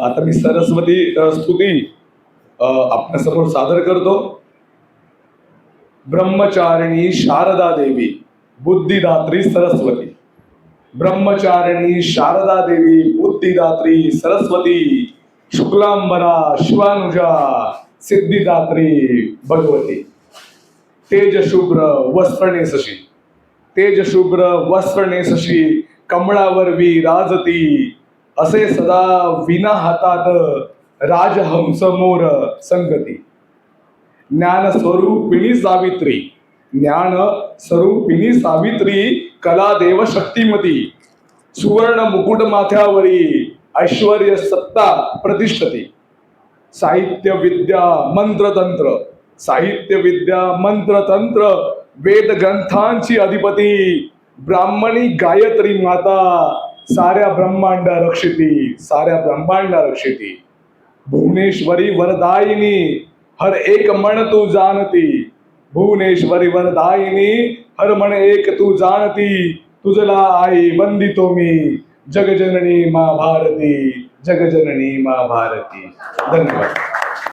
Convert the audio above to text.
आता मी सरस्वती स्तुती आपल्यासमोर सादर करतो. ब्रह्मचारिणी शारदा देवी बुद्धिदात्री सरस्वती. ब्रह्मचारिणी शारदा देवी बुद्धिदात्री सरस्वती. शुक्लांबरा शिवानुजा सिद्धिदात्री भगवती. तेजशुभ्र वस्त्रनेसशी तेजशुभ्र वस्त्रनेसशी कमळावर विराजती असे सदा विना हातात राजहंस मोर संगती. ज्ञान स्वरूपिणी सावित्री ज्ञान स्वरूपिणी सावित्री कला देव शक्तिमती सुवर्ण मुकुट माथ्यावरी ऐश्वर सत्ता प्रतिष्ठती. साहित्य विद्या मंत्रतंत्र साहित्य विद्या मंत्रतंत्र वेद ग्रंथांची अधिपती ब्राह्मणी गायत्री माता साऱ्या ब्रह्मांड रक्षिती साऱ्या ब्रह्मांड रक्षिती. भुवनेश्वरी वरदायिनी हर एक मन तू जाणती भुवनेश्वरी वरदायिनी हर मन एक तू जाणती तुझला आई वंदितो मी जगजननी मा भारती जगजननी मा भारती. धन्यवाद.